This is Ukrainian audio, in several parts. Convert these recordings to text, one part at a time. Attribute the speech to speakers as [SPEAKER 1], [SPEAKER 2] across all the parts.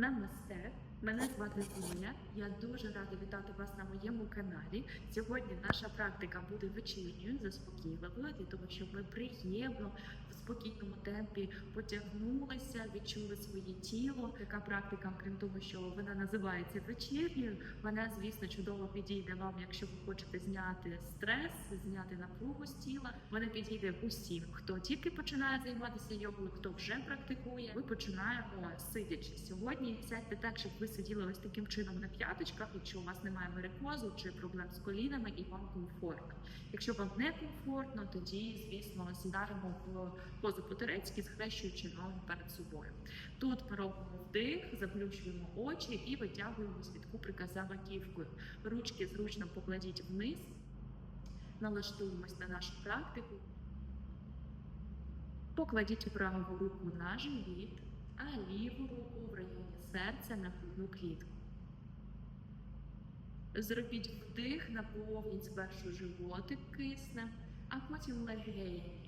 [SPEAKER 1] Намасте, мене звати Зоя. Я дуже рада вітати вас на моєму каналі. Сьогодні наша практика буде вечірньою, заспокійливою, для того, щоб ми приємно в спокійному темпі потягнулися, відчули своє тіло. Така практика, крім того, що вона називається вечірньою, вона, звісно, чудово підійде вам, якщо ви хочете зняти стрес, зняти напругу з тіла. Вона підійде усім, хто тільки починає займатися йогою, хто вже практикує. Ми починаємо сидячи. Сьогодні сядьте так, щоб ви сиділи ось таким чином на п'яточках, якщо у вас немає варикозу чи проблем з колінами, і вам комфортно. Якщо вам не комфортно, тоді звісно сідаємо в позу по-турецьки, схрещуючи ноги перед собою. Тут ми робимо вдих, заплющуємо очі і витягуємось від куприка за маківкою. Ручки зручно покладіть вниз, налаштуємось на нашу практику. Покладіть праву руку на живіт, а ліву руку в районі серця на грудну клітку. Зробіть вдих, наповніть спершу животик киснем, а потім легені.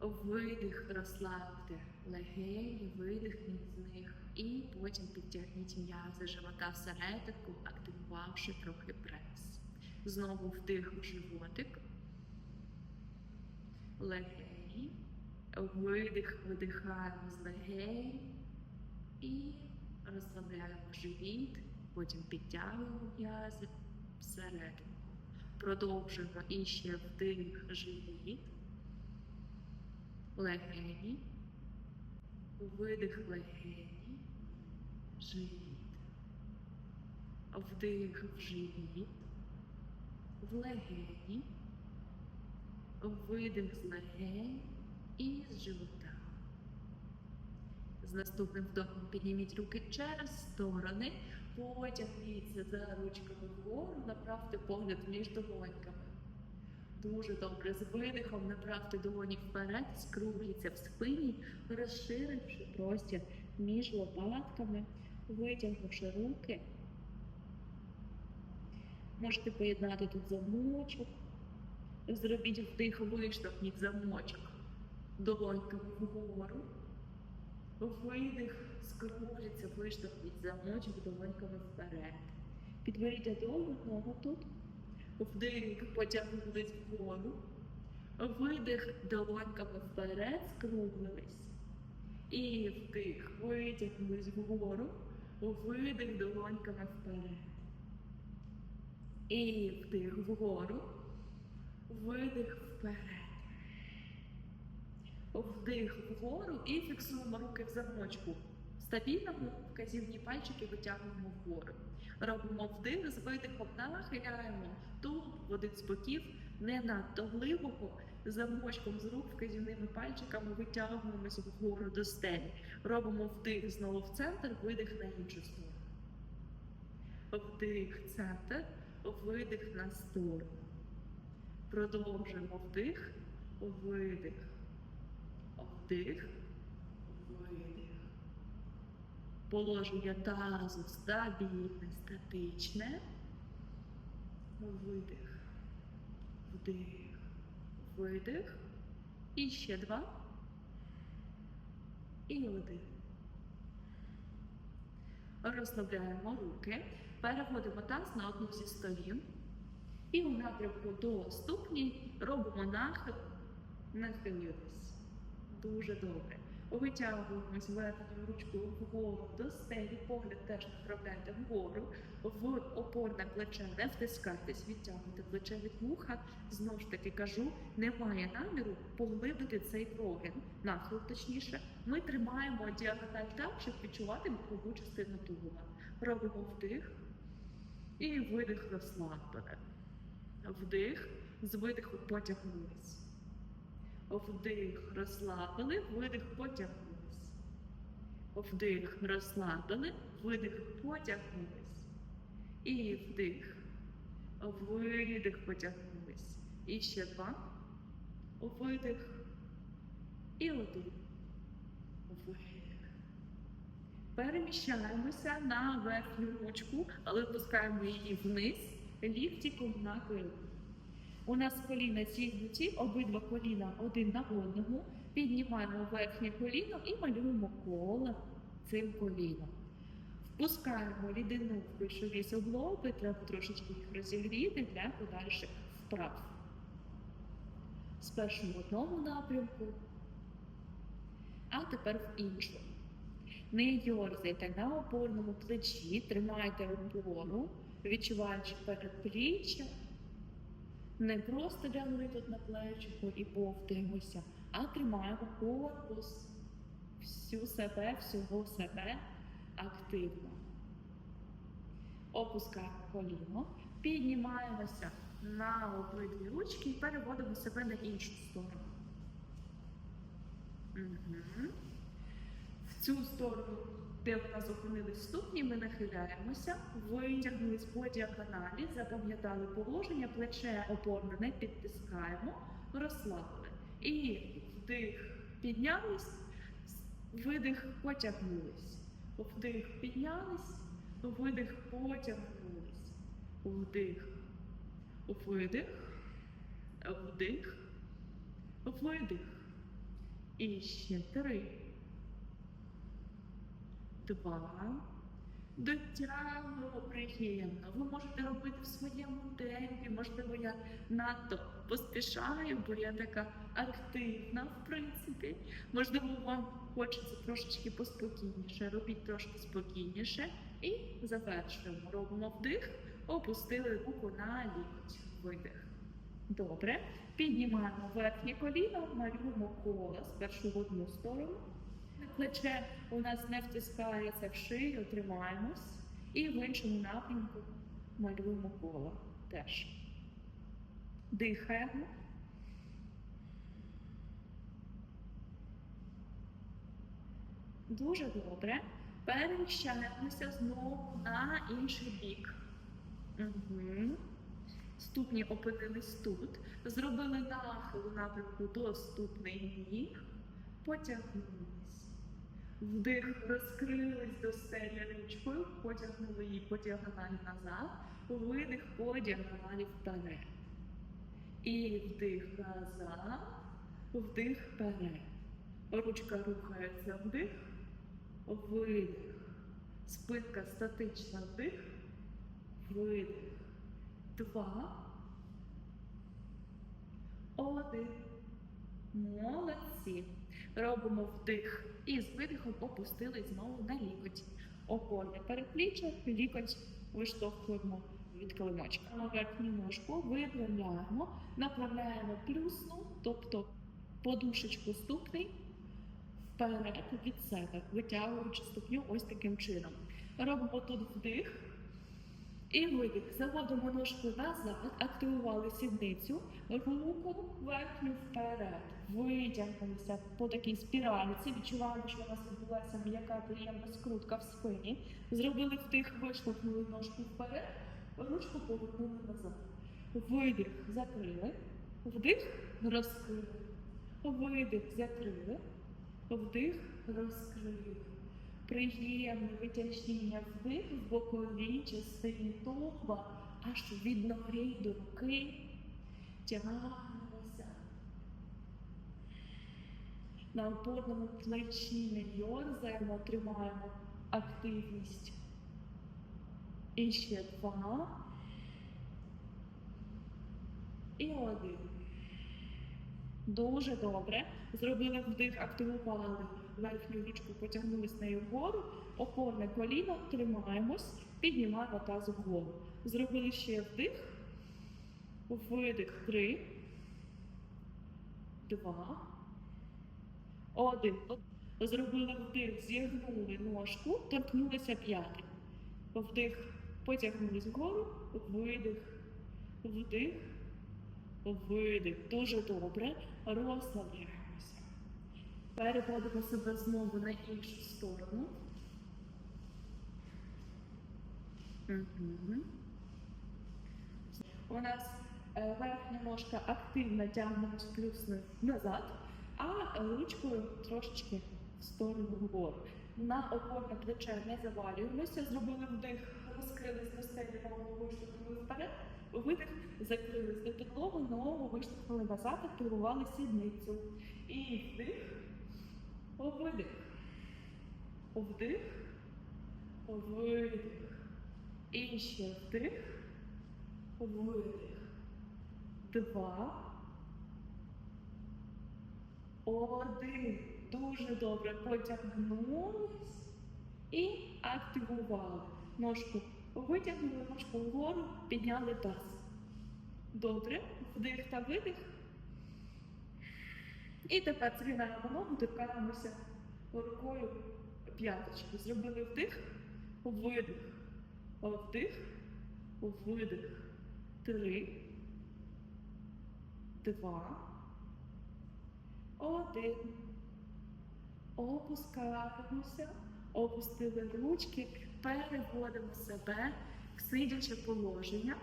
[SPEAKER 1] Видих, розслабте легені, видихніть з них і потім підтягніть м'язи живота всерединку, активувавши трохи прес. Знову вдих у животик. Легені. Видих, видихаємо з легень і розслабляємо живіт, потім підтягуємо м'язи всерединку. Продовжуємо і ще вдих, живіт, легені, видих легені, живіт, вдих в живіт, в легені, видих з легень і з живота. З наступним вдохом підніміть руки через сторони, потягніться за ручками вгору, направте погляд між долоньками. Дуже добре. З видихом направте долоні вперед, скругліться в спині, розширивши простір між лопатками, витягнувши руки. Можете поєднати тут замочок. Зробіть вдих, виштовхніть замочок долоньками вгору. Видих, скругліться, виштовхніть замочок долоньками вперед. Підберіть одну ногу тут. Вдих, потягнулись вгору. Видих долоньками вперед, скруглились. І вдих, витягнулись вгору. Видих долоньками вперед. І вдих вгору. Видих вперед. Вдих вгору і фіксуємо руки в замочку. Стабільно вказівні пальчики витягуємо вгору. Робимо вдих з видихом, нахиляємо тулуб в один з боків, не надто глибоко, замочком з рук вказівними пальчиками витягуємося вгору до стелі. Робимо вдих знову в центр, видих на іншу сторону. Вдих, центр, видих на сторону. Продовжуємо вдих, видих. Вдих, видих. Положення тазу стабільне, статичне. Видих, вдих, видих. І ще два. І один. Розслабляємо руки, переводимо таз на одну зі сторін. І у напрямку до ступні робимо нахил, нахилились. Дуже добре. Витягуємось верхньою ручкою вгору до стелі, погляд теж направляйте вгору, в опорне плече, не втискайтесь, відтягуйте плече від вуха. Знову ж таки кажу, немає наміру поглибити цей прогин, нахил точніше. Ми тримаємо діагональ так, щоб відчувати бокову частину тулуба. Робимо вдих і видих розслаблене. Вдих, з видиху потягнулись. Вдих, розслабили, видих, потягнулись. Вдих, розслабили, видих, потягнулись. І вдих. Видих, потягнулись. І ще два. Видих. І один. Видих. Переміщаємося на верхню ручку, але опускаємо її вниз, ліктиком на килим. У нас коліна зігнуті, обидва коліна один на одному. Піднімаємо верхнє коліно і малюємо коло цим коліном. Впускаємо рідину в ключові суглоби, треба трошечки їх розігріти для подальших вправ. Спершу в одному напрямку, а тепер в іншому. Не йорзайте на опорному плечі, тримайте опору, відчуваючи передпліччя. Не просто лягли тут на плечику і бовтаємося, а тримаємо корпус, всю себе, всього себе активно. Опускаємо коліно, піднімаємося на обидві ручки і переводимо себе на іншу сторону. Угу. В цю сторону, де в нас зупинились ступні, ми нахиляємося, витягнулись по діагоналі, запам'ятали положення, плече опорне не підтискаємо, розслабили. І вдих, піднялись, видих, потягнулись. Вдих, піднялись, видих, потягнулись. Вдих, видих, вдих, видих. І ще три. Два. Дотягнуло приємно. Ви можете робити в своєму темпі. Можливо, я надто поспішаю, бо я така активна, в принципі. Можливо, вам хочеться трошечки поспокійніше. Робіть трошки спокійніше. І завершуємо. Робимо вдих, опустили руку на лікоть. Видих. Добре. Піднімаємо верхнє коліно, малюємо коло спершу в одну сторону. Плече у нас не втискається в шию, тримаємось. І в іншому напрямку малюємо коло теж. Дихаємо. Дуже добре. Переміщаємося знову на інший бік. Угу. Ступні опинились тут. Зробили нахил напрямку до ступних ніг. Потягнулись. Вдих, розкрились до стелі ручкою, потягнули її по діагоналі назад, видих по діагоналі вперед. І вдих назад, вдих вперед. Ручка рухається вдих, видих. Спинка статична вдих, видих. Два. Один. Молодці. Робимо вдих і з видихом опустили знову на лікоть. Опорне перепліччя, лікоть виштовхуємо від килимочка. Верхню ножку випрямляємо, направляємо плюсну, тобто подушечку ступний вперед від себе, витягуючи ступню ось таким чином. Робимо тут вдих. І видих. Заводимо ножку назад, активували сідницю, руку верхню вперед. Витягнулися по такій спіральці. Відчуваємо, що у нас відбулася м'яка приємна скрутка в спині. Зробили вдих, виштовхнули ножку вперед, ручку повернули назад. Видих, закрили. Вдих, розкрили. Видих, закрили. Вдих, розкрили. Приємне витяжіння вдих в боковій частині тулуба, аж від ноги до руки. Тягнемося. На опорному плечі не йорзаємо, тримаємо активність. І ще два. І один. Дуже добре. Зробили вдих, активували верхню річку, потягнулись нею вгору, опорне коліно, тримаємось, піднімаємо таз вгору. Зробили ще вдих, видих, три, два, один. Зробили вдих, зігнули ножку, торкнулися п'яти. Вдих, потягнулись вгору, видих, вдих, видих. Дуже добре. Розслабляємося. Переводимо себе знову на іншу сторону. Угу. У нас е, верхня ножка активно тягнемось плюсною назад, а ручкою трошечки в сторону вгору. На опорне плече не завалюємося, зробили вдих, розкрились до стелі, ногу виштовхнули вперед, видих, закрились до підлогу, ногу виштовхнули назад, активували сідницю. І вдих, видих. Вдих, видих. І ще вдих, видих. Два. Один. Дуже добре. Потягнулись і активували. Ножку витягнули, ножку вгору, підняли таз. Добре. Вдих та видих. І тепер згинаємо ногу, торкаємося рукою п'яточки. Зробили вдих, видих, вдих, видих. Три, два, один. Опускаємося, опустили ручки, переводимо себе в сидяче положення.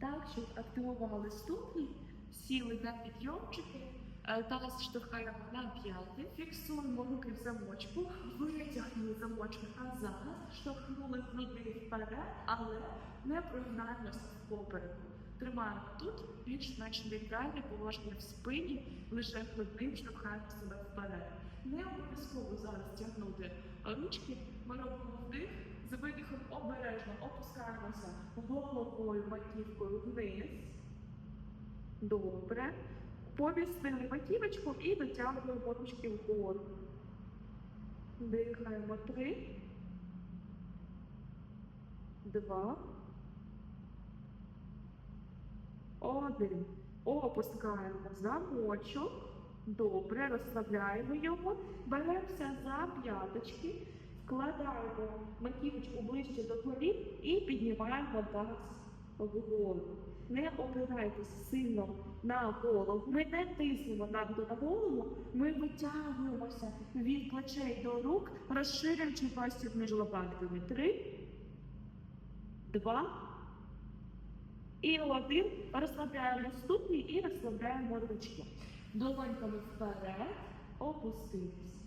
[SPEAKER 1] Так, щоб активували ступні, сіли на підйомчики, таз штовхаємо на п'яти, фіксуємо руки в замочку, витягнули замочки назад, штовхнули груди вперед, але не прогинаємося в попереку. Тримаємо тут більш-менш нейтральне положення в спині, лише грудним штовхаємо себе вперед. Не обов'язково зараз тягнути ручки, ми робимо вдих, з видихом обережно опускаємося головою, маківкою вниз. Добре. Повісили маківочку і дотягуємо ручки вгору. Дихаємо три. Два. Один. Опускаємо замочок. Добре, розслабляємо його. Беремося за п'яточки, вкладаємо маківочку ближче до колін і піднімаємо таз вгору. Не опирайтесь сильно на голову. Ми не тиснемо надто на голову, ми витягуємося від плечей до рук, розширюючи простір між лопатками. Три, два і один. Розслабляємо ступні і розслабляємо ручки. Долоньками вперед, опустились.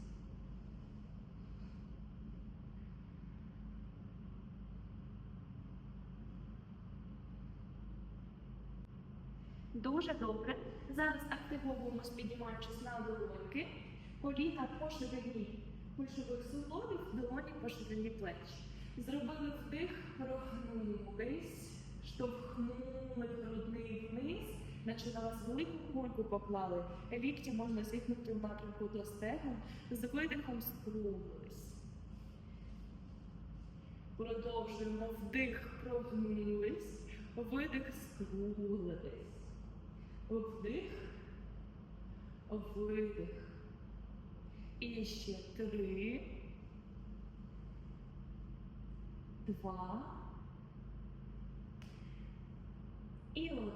[SPEAKER 1] Дуже добре. Зараз активовуємось, піднімаючись на долоньки. Коліна по ширині кульшових суглобів, долоні по ширині плеч. Зробили вдих, прогнулись, штовхнули грудний вниз, наче на вас велику кульку поклали. Лікті можна зігнути в напрямку до стегу, з видихом скруглились. Продовжуємо вдих, прогнулись, видих, скруглились. Вдих, видих. І ще три, два і один.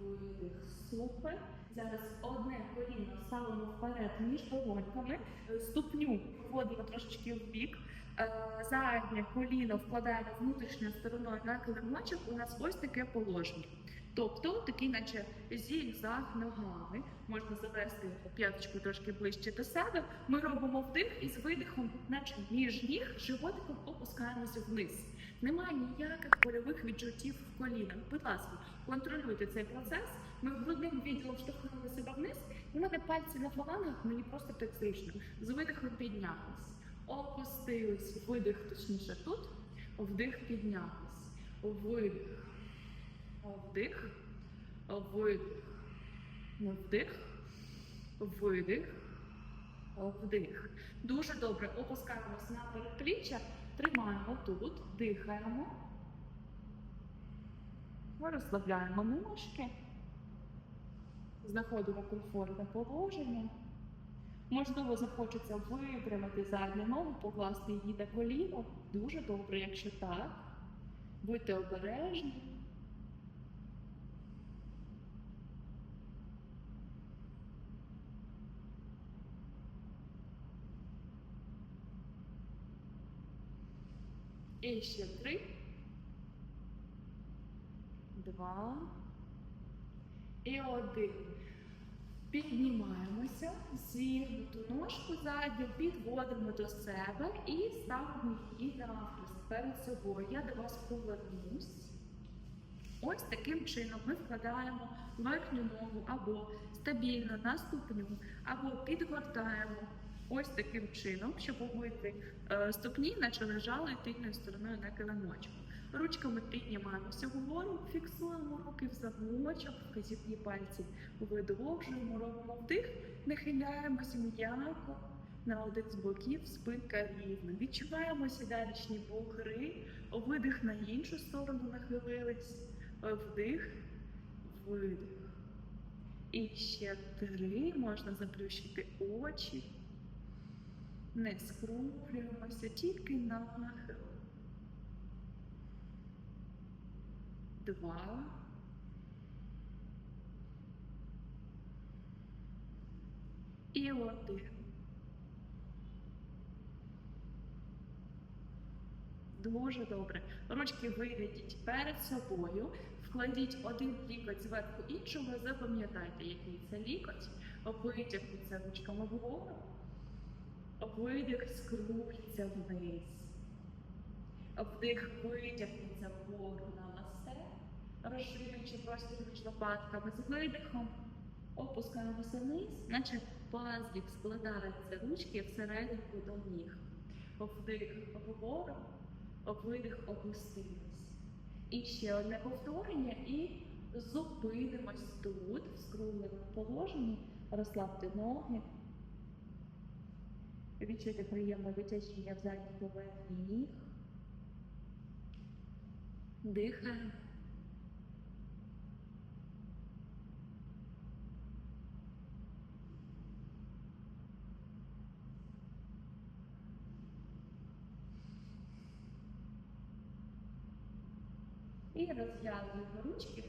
[SPEAKER 1] Видих. Супер. Зараз одне коліно ставимо вперед між долоньками, ступню вводимо трошечки в бік. Е, Заднє коліно вкладаємо внутрішньою стороною на килимочок. У нас ось таке положення. Тобто, такий, наче зігзаг ногами, можна завести п'яточку трошки ближче до себе. Ми робимо вдих і з видихом, наче між ніг, животиком опускаємося вниз. Немає ніяких больових відчуттів в колінах. Будь ласка, контролюйте цей процес. Ми грудним відділом штовхнули себе вниз. У мене пальці на фалангах, мені просто так зручно. З видихом піднялись, опустились, видих, точніше тут, вдих піднялись, видих. Вдих, видих, вдих, видих, вдих. Дуже добре. Опускаємось на передпліччя, тримаємо тут, дихаємо. Розслабляємо ножки. Знаходимо комфортне положення. Можливо, захочеться випрямити задню ногу, покласти її на коліно. Дуже добре, якщо так. Будьте обережні. І ще три. Два. І один. Піднімаємося, зігнуту ножку задню, підводимо до себе і ставимо її навхрест перед собою. Я до вас повернусь. Ось таким чином ми вкладаємо верхню ногу або стабільно на ступню, або підгортаємо ось таким чином, щоб обидві е, ступні, наче лежали тильною стороною на килимочку. Ручками піднімаємося вгору, фіксуємо руки в замочок, вказівні пальці видовжуємо, робимо вдих, нахиляємося м'яко на один з боків, спинка рівна. Відчуваємо сідалічні бугри, видих на іншу сторону нахилились, вдих, видих. І ще три, можна заплющити очі. Не скруглюємося, тільки нахил. Два. І один. Дуже добре. Ручки виведіть перед собою, вкладіть один лікоть зверху іншого, запам'ятайте, який це лікоть, витягніться ручками вгору, видих скругліться вниз. Вдих витягніться вгору розширюючи простір між лопатками з видихом, опускаємося вниз, наче пазлік складаються ручки всередину до ніг. Вдих вгору, видих опустились. І ще одне повторення, і зупинимось тут, в скругленому положенні, розслабте ноги. Відчуйте приємне витяжіння в задній поверхні ніг. Дихаємо. І розв'язуємо ручки,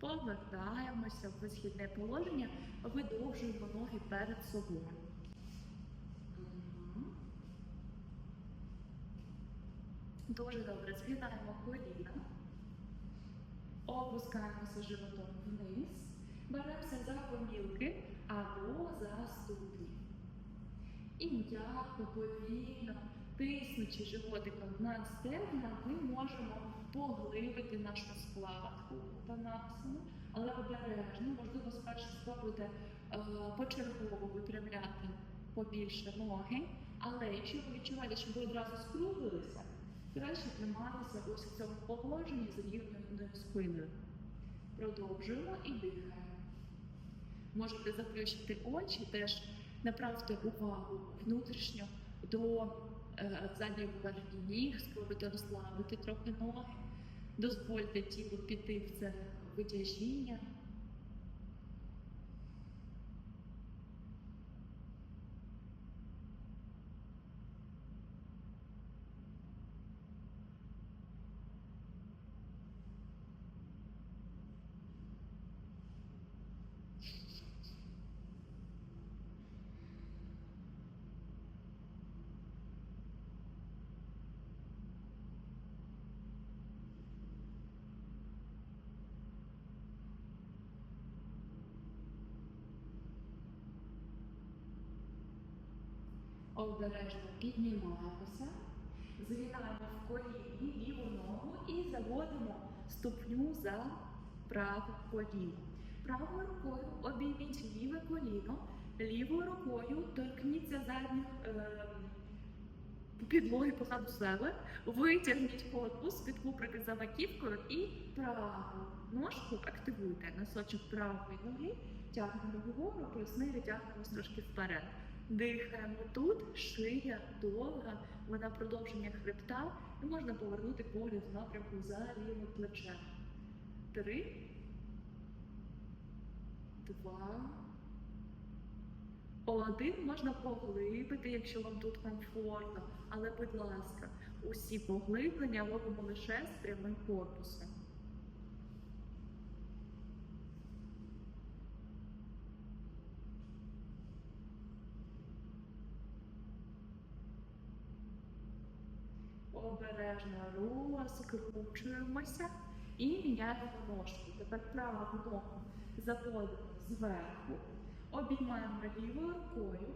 [SPEAKER 1] повертаємося в висхідне положення, видовжуємо ноги перед собою. Дуже добре. Згинаємо коліна, опускаємося животом вниз, беремося за помілки або за ступні. І м'яко, повільно, тиснучи животиком на стегна, ми можемо поглибити нашу складку танасану, але обережно, можливо, спершу спробуйте е, почергово випрямляти побільше ноги, але якщо ви відчуваєте, що ви одразу скруглилися, краще триматися ось в цьому положенні з рівною спиною. Продовжуємо і дихаємо. Можете заплющити очі, теж направте увагу внутрішньо до е, задньої поверхні ніг, спробуйте розслабити трохи ноги, дозвольте тілу піти в це витяжіння. Обережно піднімаємося, згинаємо в коліні ліву ногу і заводимо ступню за праве коліно. Правою рукою обійміть ліве коліно, лівою рукою торкніться задніх е, підлоги позаду себе, витягніть корпус під куприки за маківкою і праву ножку активуйте. Носочок правої ноги, тягнемо вгору, пояснили, тягнемось трошки вперед. Дихаємо тут, шия довга, вона продовження хребта, і можна повернути погляд в напрямку за лівим плечем. Три, два, один. Можна поглибити, якщо вам тут комфортно. Але, будь ласка, усі поглиблення робимо лише з прямим корпусом. Обережно розкручуємося і міняємо ножку. Тепер праву ногу заводимо зверху, обіймаємо лівою рукою,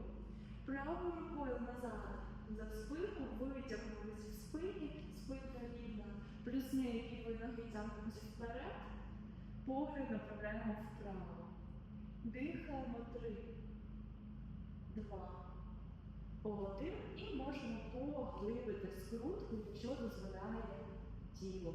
[SPEAKER 1] правою рукою назад за спину, витягнулися в спині, спинка рівна, плюс неї лівої ноги тягнемося вперед, погляд направляємо вправо. Дихаємо три, два, Один. І можемо поглибити скрутку, що дозволяє тіло.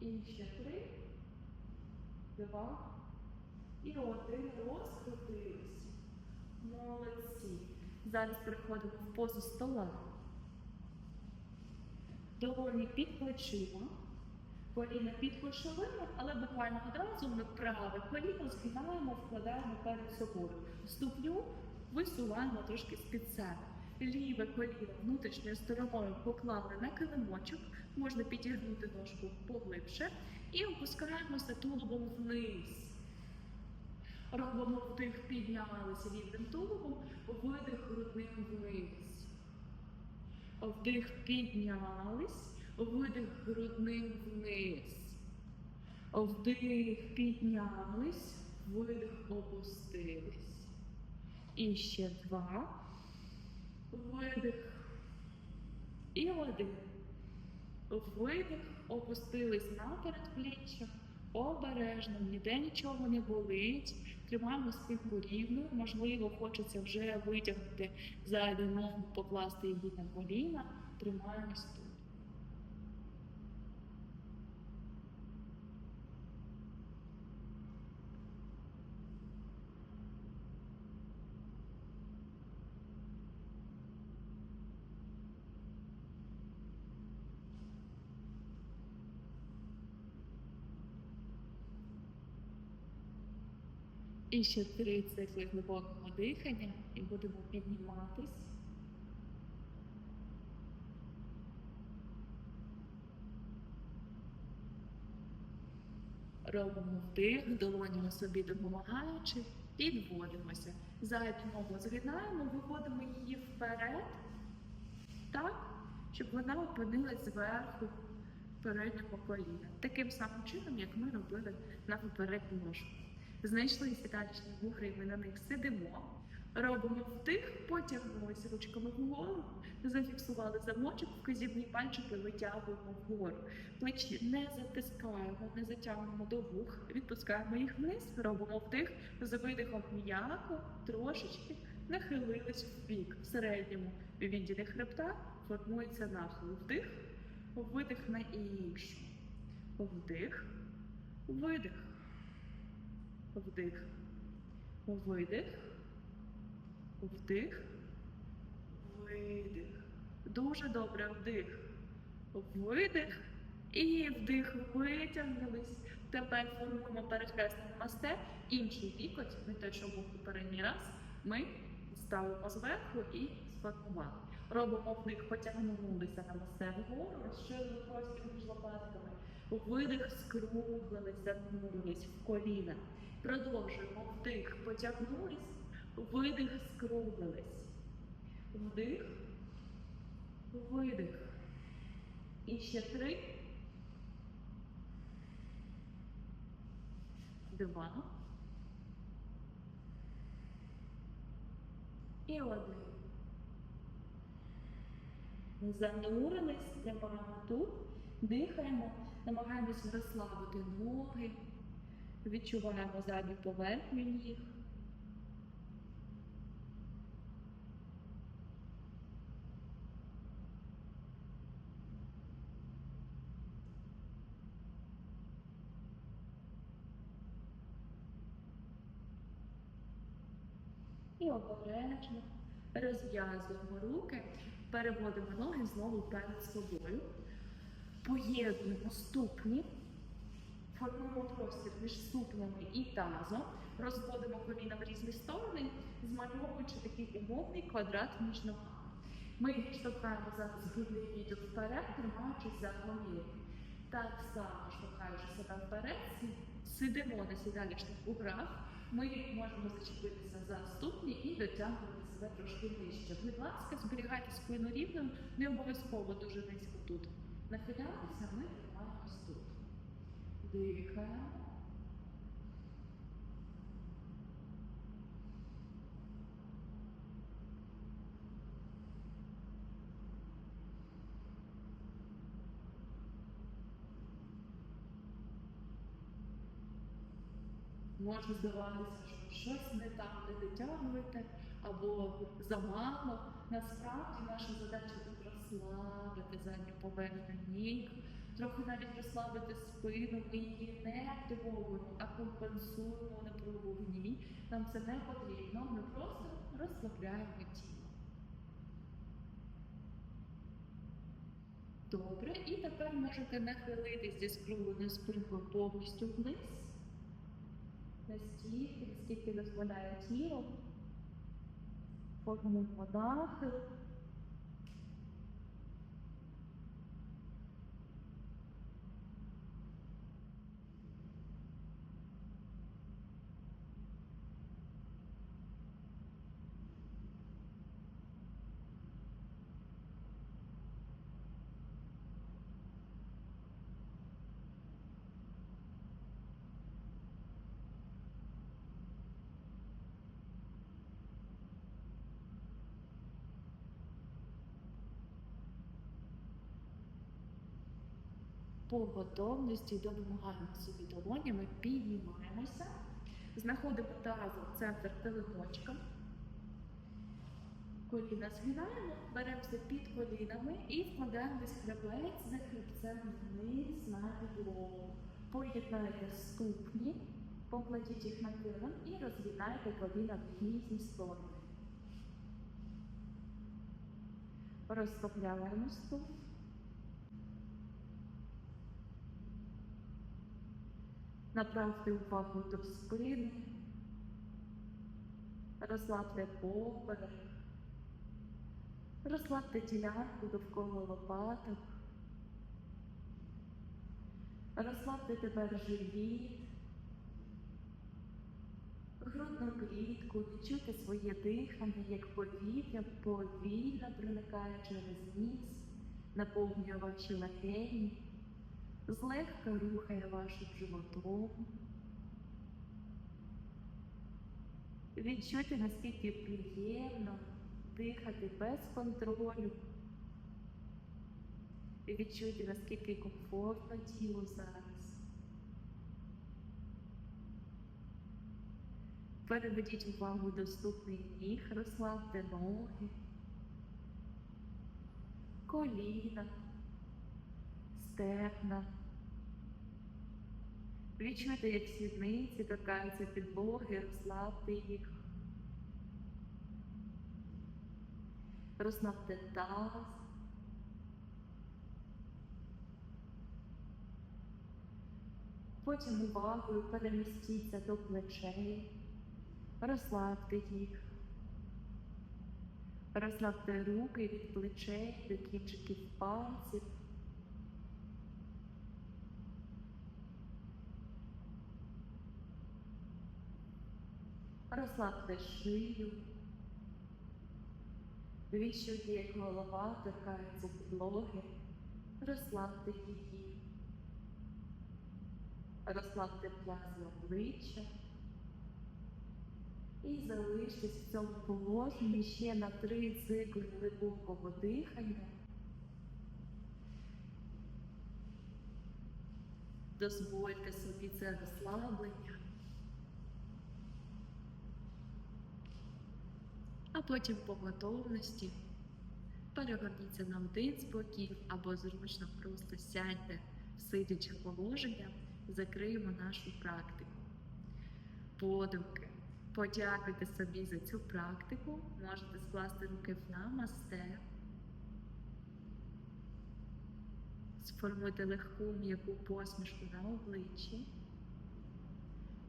[SPEAKER 1] І ще три, два і один. Розкрутились. Молодці. Зараз переходимо в позу стола. Долоні під плечима, коліна під кошовими, але буквально одразу ми праве коліно згинаємо, вкладаємо перед собою. Ступню висуваємо трошки з-під себе. Ліве коліно внутрішньою стороною поклали на килимочок, можна підігнути ножку поглибше і опускаємося тулубом вниз. Робимо вдих, піднялися рівним тулубом, видих грудним вниз. Вдих піднялись, видих грудним вниз. Вдих піднялись, видих опустились. І ще два. Видих. І один. Видих, опустились на передпліччя. Обережно, ніде нічого не болить. Тримаємо спинку рівно. Можливо, хочеться вже витягнути зайву ногу, покласти її на коліна. тримаємо тут. І ще три цикли глибокого дихання і будемо підніматись. Робимо вдих, долонями собі допомагаючи, підводимося. Задню ногу згинаємо, виводимо її вперед, так, щоб вона опинилась зверху переднього коліна. Таким самим чином, як ми робили на попередню ножку. Знайшли сідалічні вухри, і ми на них сидимо. Робимо вдих, потягнулися ручками вгору, зафіксували замочок, вказівні пальчики витягуємо вгору. Плечі не затискаємо, не затягуємо до вух, відпускаємо їх вниз, робимо вдих, з видихом м'яко, трошечки нахилились в бік. В середньому відділі хребта формується нахил. Вдих, видих на іншу. Вдих, видих. Вдих. Видих. Вдих. Видих. Дуже добре вдих. Видих. І вдих. Витягнулись. Тепер формуємо перехресне масте. Інший лікоть, не те, що був попередній раз, ми ставимо зверху і сформували. Робимо вдих, потягнулися на масте вгору, розширили простір між лопатками. Видих, скруглились, занурились в коліна. Продовжуємо вдих, потягнулись, видих, скруглились. Вдих, видих. І ще три. Два. І один. Занурились, тримаємо тут, дихаємо, намагаємось розслабити ноги. Відчуваємо задню поверхню ніг. І обережно розв'язуємо руки, переводимо ноги знову перед собою, поєднуємо ступні. Формуємо простір між ступнями і тазом, розводимо коліна в різні сторони, змальовуючи такий умовний квадрат між ногами. Ми штовхаємо зараз грудний відділ вперед, тримаючись за коліна. Так само штовхаючи себе вперед, сидимо на сідалічних буграх. Ми можемо зачепитися за ступні і дотягувати себе трошки нижче. Будь ласка, зберігайте спину рівною, не обов'язково дуже низько тут. Нахилятися ми тримаємось тут. Дихаємо. Може здаватися, що щось не там не витягуєте або замало. Насправді наша задача тут розслабити задню поверхню ніг трохи навіть розслабити спину. Ми її не активовуємо, а компенсуємо напругу в ній. Нам це не потрібно, ми просто розслабляємо тіло. Добре, і тепер можете нахилитись зі скругленою спинкою повністю вниз. Настільки, наскільки дозволяє тіло. Формуємо нахил. По готовності допомагаємо собі долонями, піднімаємося, знаходимо тазом центр телегочка. Коліна згинаємо, беремося під колінами і вкладаємо десь хребець за хребцем вниз на підлогу. Поєднайте ступні, покладіть їх на килим і розгинайте коліна в різні сторони. Розслабляємо ступні. Направте увагу до спини, розслабте поперек, розслабте ділянку довкола лопаток, розслабте тепер живіт, грудну клітку, відчуйте своє дихання, як повітря повільно проникає через ніс, наповнює ваші легені злегка рухає вашим животом. Відчуйте, наскільки приємно дихати без контролю. Відчуйте, наскільки комфортно тілу зараз. Переведіть увагу до ступних ніг, розслабте ноги, коліна стегна. Відчуйте, як сідниці торкаються підлоги, розслабте їх. Розслабте таз. Потім увагою перемістіться до плечей, розслабте їх. Розслабте руки від плечей до кінчиків пальців. Розслабте шию. Відчуйте, як голова торкається підлоги. Розслабте її. Розслабте плазму обличчя. І залиштесь в цьому положенні ще на три цикли глибокого дихання. Дозвольте собі це розслаблення. Потім по готовності перегорніться на один спокій або зручно просто сядьте в сидяче положення, закриємо нашу практику. Подумки. Подякуйте собі за цю практику. Можете скласти руки в намасте. Сформуйте легку м'яку посмішку на обличчі.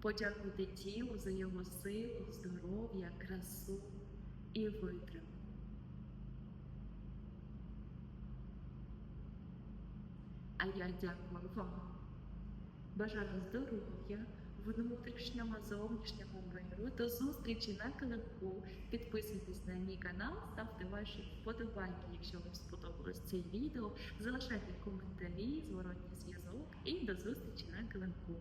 [SPEAKER 1] Подякуйте тілу за його силу, здоров'я, красу і витримку. А я дякую вам. Бажаю здоров'я, внутрішнього, зовнішнього миру. До зустрічі на килимку. Підписуйтесь на мій канал, ставте ваші вподобайки, якщо вам сподобалось це відео. Залишайте коментарі, зворотній зв'язок і до зустрічі на килимку.